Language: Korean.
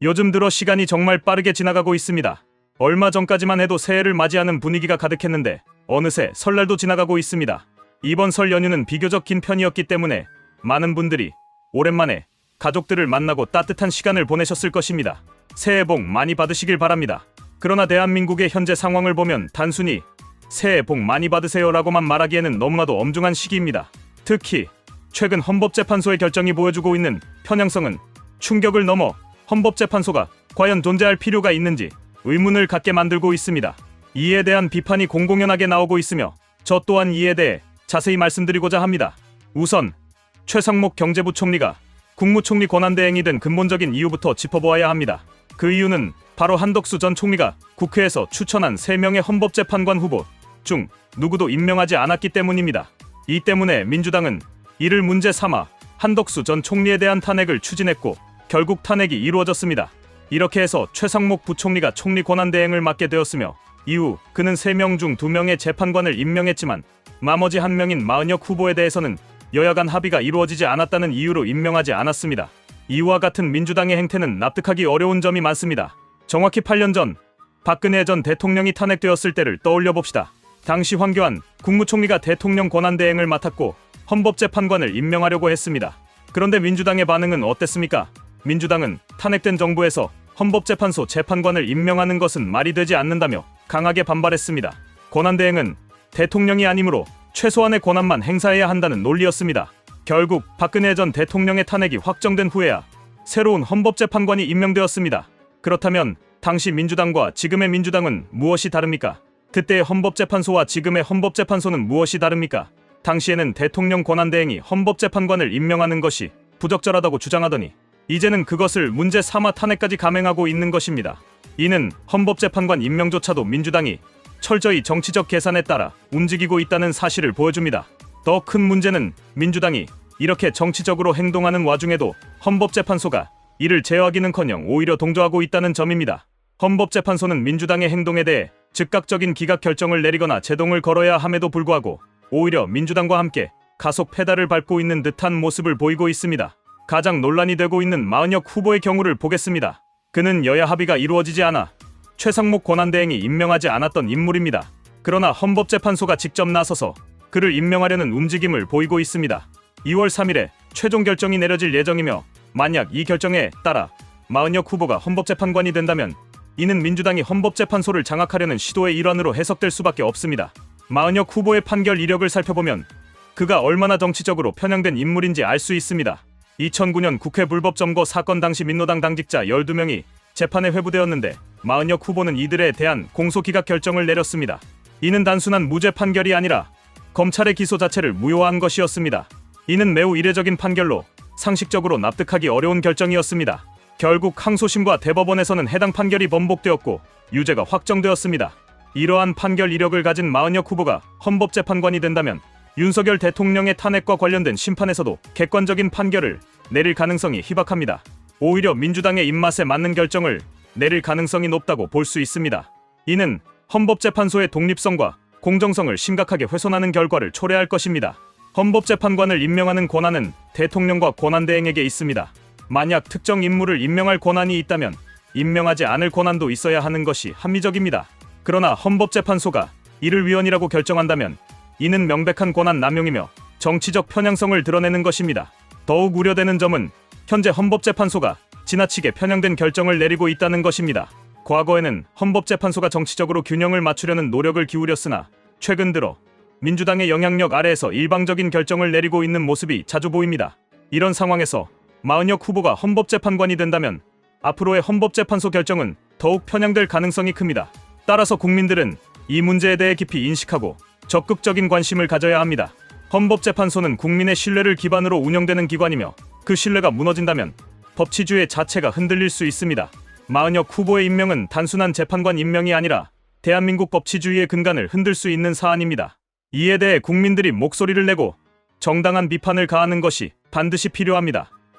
요즘 들어 시간이 정말 빠르게 지나가고 있습니다. 얼마 전까지만 해도 새해를 맞이하는 분위기가 가득했는데 어느새 설날도 지나가고 있습니다. 이번 설 연휴는 비교적 긴 편이었기 때문에 많은 분들이 오랜만에 가족들을 만나고 따뜻한 시간을 보내셨을 것입니다. 새해 복 많이 받으시길 바랍니다. 그러나 대한민국의 현재 상황을 보면 단순히 새해 복 많이 받으세요라고만 말하기에는 너무나도 엄중한 시기입니다. 특히 최근 헌법재판소의 결정이 보여주고 있는 편향성은 충격을 넘어 헌법재판소가 과연 존재할 필요가 있는지 의문을 갖게 만들고 있습니다. 이에 대한 비판이 공공연하게 나오고 있으며 저 또한 이에 대해 자세히 말씀드리고자 합니다. 우선 최상목 경제부총리가 국무총리 권한대행이 된 근본적인 이유부터 짚어보아야 합니다. 그 이유는 바로 한덕수 전 총리가 국회에서 추천한 3명의 헌법재판관 후보 중 누구도 임명하지 않았기 때문입니다. 이 때문에 민주당은 이를 문제 삼아 한덕수 전 총리에 대한 탄핵을 추진했고 결국 탄핵이 이루어졌습니다. 이렇게 해서 최상목 부총리가 총리 권한 대행을 맡게 되었으며 이후 그는 3명 중 2명의 재판관을 임명했지만 나머지 한 명인 마은혁 후보에 대해서는 여야 간 합의가 이루어지지 않았다는 이유로 임명하지 않았습니다. 이와 같은 민주당의 행태는 납득하기 어려운 점이 많습니다. 정확히 8년 전 박근혜 전 대통령이 탄핵되었을 때를 떠올려 봅시다. 당시 황교안 국무총리가 대통령 권한 대행을 맡았고 헌법재판관을 임명하려고 했습니다. 그런데 민주당의 반응은 어땠습니까? 민주당은 탄핵된 정부에서 헌법재판소 재판관을 임명하는 것은 말이 되지 않는다며 강하게 반발했습니다. 권한대행은 대통령이 아니므로 최소한의 권한만 행사해야 한다는 논리였습니다. 결국 박근혜 전 대통령의 탄핵이 확정된 후에야 새로운 헌법재판관이 임명되었습니다. 그렇다면 당시 민주당과 지금의 민주당은 무엇이 다릅니까? 그때의 헌법재판소와 지금의 헌법재판소는 무엇이 다릅니까? 당시에는 대통령 권한대행이 헌법재판관을 임명하는 것이 부적절하다고 주장하더니 이제는 그것을 문제 삼아 탄핵까지 감행하고 있는 것입니다. 이는 헌법재판관 임명조차도 민주당이 철저히 정치적 계산에 따라 움직이고 있다는 사실을 보여줍니다. 더 큰 문제는 민주당이 이렇게 정치적으로 행동하는 와중에도 헌법재판소가 이를 제어하기는커녕 오히려 동조하고 있다는 점입니다. 헌법재판소는 민주당의 행동에 대해 즉각적인 기각 결정을 내리거나 제동을 걸어야 함에도 불구하고 오히려 민주당과 함께 가속 페달을 밟고 있는 듯한 모습을 보이고 있습니다. 가장 논란이 되고 있는 마은혁 후보의 경우를 보겠습니다. 그는 여야 합의가 이루어지지 않아 최상목 권한대행이 임명하지 않았던 인물입니다. 그러나 헌법재판소가 직접 나서서 그를 임명하려는 움직임을 보이고 있습니다. 2월 3일에 최종 결정이 내려질 예정이며 만약 이 결정에 따라 마은혁 후보가 헌법재판관이 된다면 이는 민주당이 헌법재판소를 장악하려는 시도의 일환으로 해석될 수밖에 없습니다. 마은혁 후보의 판결 이력을 살펴보면 그가 얼마나 정치적으로 편향된 인물인지 알 수 있습니다. 2009년 국회 불법 점거 사건 당시 민노당 당직자 12명이 재판에 회부되었는데 마은혁 후보는 이들에 대한 공소 기각 결정을 내렸습니다. 이는 단순한 무죄 판결이 아니라 검찰의 기소 자체를 무효한 것이었습니다. 이는 매우 이례적인 판결로 상식적으로 납득하기 어려운 결정이었습니다. 결국 항소심과 대법원에서는 해당 판결이 번복되었고 유죄가 확정되었습니다. 이러한 판결 이력을 가진 마은혁 후보가 헌법재판관이 된다면 윤석열 대통령의 탄핵과 관련된 심판에서도 객관적인 판결을 내릴 가능성이 희박합니다. 오히려 민주당의 입맛에 맞는 결정을 내릴 가능성이 높다고 볼 수 있습니다. 이는 헌법재판소의 독립성과 공정성을 심각하게 훼손하는 결과를 초래할 것입니다. 헌법재판관을 임명하는 권한은 대통령과 권한대행에게 있습니다. 만약 특정 인물을 임명할 권한이 있다면 임명하지 않을 권한도 있어야 하는 것이 합리적입니다. 그러나 헌법재판소가 이를 위헌이라고 결정한다면 이는 명백한 권한 남용이며 정치적 편향성을 드러내는 것입니다. 더욱 우려되는 점은 현재 헌법재판소가 지나치게 편향된 결정을 내리고 있다는 것입니다. 과거에는 헌법재판소가 정치적으로 균형을 맞추려는 노력을 기울였으나 최근 들어 민주당의 영향력 아래에서 일방적인 결정을 내리고 있는 모습이 자주 보입니다. 이런 상황에서 마은혁 후보가 헌법재판관이 된다면 앞으로의 헌법재판소 결정은 더욱 편향될 가능성이 큽니다. 따라서 국민들은 이 문제에 대해 깊이 인식하고 적극적인 관심을 가져야 합니다. 헌법재판소는 국민의 신뢰를 기반으로 운영되는 기관이며 그 신뢰가 무너진다면 법치주의 자체가 흔들릴 수 있습니다. 마은혁 후보의 임명은 단순한 재판관 임명이 아니라 대한민국 법치주의의 근간을 흔들 수 있는 사안입니다. 이에 대해 국민들이 목소리를 내고 정당한 비판을 가하는 것이 반드시 필요합니다.